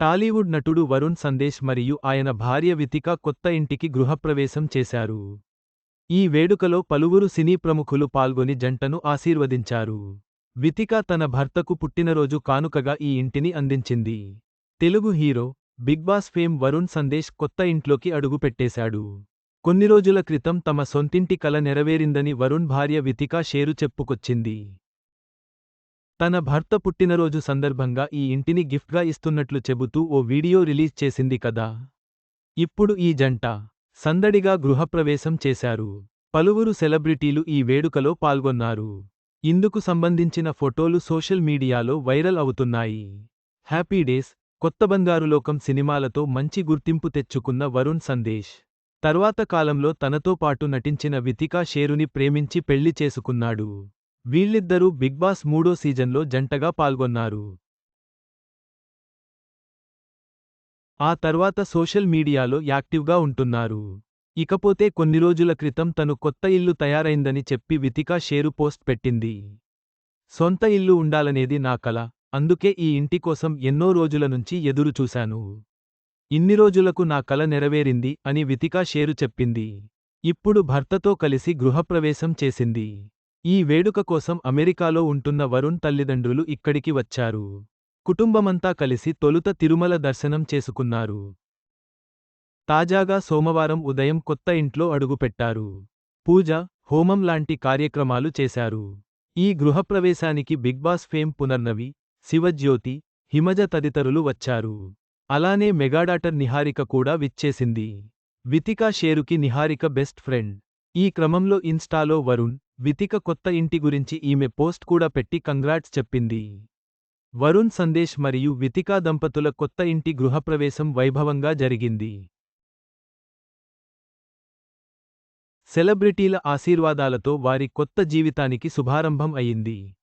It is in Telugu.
టాలీవుడ్ నటుడు వరుణ్ సందేశ్ మరియు ఆయన భార్య వితిక కొత్త ఇంటికి గృహప్రవేశం చేశారు. ఈ వేడుకలో పలువురు సినీ ప్రముఖులు పాల్గొని జంటను ఆశీర్వదించారు. వితిక తన భర్తకు పుట్టినరోజు కానుకగా ఈ ఇంటిని అందించింది. Telugu hero Bigg Boss fame Varun Sandesh కొత్త ఇంట్లోకి అడుగుపెట్టేశాడు. కొన్ని రోజుల క్రితం తమ సొంతింటి కల నెరవేరిందని వరుణ్ భార్య వితిక షేరు చెప్పుకొచ్చింది. తన భర్త పుట్టినరోజు సందర్భంగా ఈ ఇంటిని గిఫ్ట్గా ఇస్తున్నట్లు చెబుతూ ఓ వీడియో రిలీజ్ చేసింది కదా. ఇప్పుడు ఈ జంట సందడిగా గృహప్రవేశం చేశారు. పలువురు సెలబ్రిటీలు ఈ వేడుకలో పాల్గొన్నారు. ఇందుకు సంబంధించిన ఫోటోలు సోషల్ మీడియాలో వైరల్ అవుతున్నాయి. హ్యాపీ డేస్ కొత్త బంగారులోకం సినిమాలతో మంచి గుర్తింపు తెచ్చుకున్న వరుణ్ సందేశ్. తర్వాత కాలంలో తనతో పాటు నటించిన వితికా షేరుని ప్రేమించి పెళ్ళి చేసుకున్నాడు. వీళ్ళిద్దరూ బిగ్ బాస్ మూడో సీజన్లో జంటగా పాల్గొన్నారు. ఆ తర్వాత సోషల్ మీడియాలో యాక్టివ్గా ఉంటున్నారు. ఇకపోతే కొన్ని రోజుల క్రితం తను కొత్త ఇల్లు తయారైందని చెప్పి వితికా షేరు పోస్ట్ పెట్టింది. సొంత ఇల్లు ఉండాలనేది నా కల అందుకే ఈ ఇంటి కోసం ఎన్నో రోజుల నుంచి ఎదురుచూశాను ఇన్ని రోజులకు నా కల నెరవేరింది అని వితికా షేరు చెప్పింది. ఇప్పుడు భర్తతో కలిసి గృహప్రవేశం చేసింది. ఈ వేడుక కోసం అమెరికాలో ఉంటున్న వరుణ్ తల్లిదండ్రులు ఇక్కడికి వచ్చారు. కుటుంబమంతా కలిసి తొలుత తిరుమల దర్శనం చేసుకున్నారు. తాజాగా సోమవారం ఉదయం కొత్త ఇంట్లో అడుగుపెట్టారు. పూజ హోమం లాంటి కార్యక్రమాలు చేశారు. ఈ గృహప్రవేశానికి Bigg Boss fame Punarnavi Shivajyothi Himaja తదితరులు వచ్చారు. అలానే మెగాడాటర్ నిహారిక కూడా విచ్చేసింది. వితికా షేరుకి నిహారిక బెస్ట్ ఫ్రెండ్. ఈ క్రమంలో ఇన్స్టాలో వరుణ్ వితిక కొత్త ఇంటి గురించి ఈమె పోస్ట్ కూడా పెట్టి కంగ్రాట్స్ చెప్పింది. వరుణ్ సందేశ్ మరియు వితికా దంపతుల కొత్త ఇంటి గృహప్రవేశం వైభవంగా జరిగింది. సెలబ్రిటీల ఆశీర్వాదాలతో వారి కొత్త జీవితానికి శుభారంభం అయింది.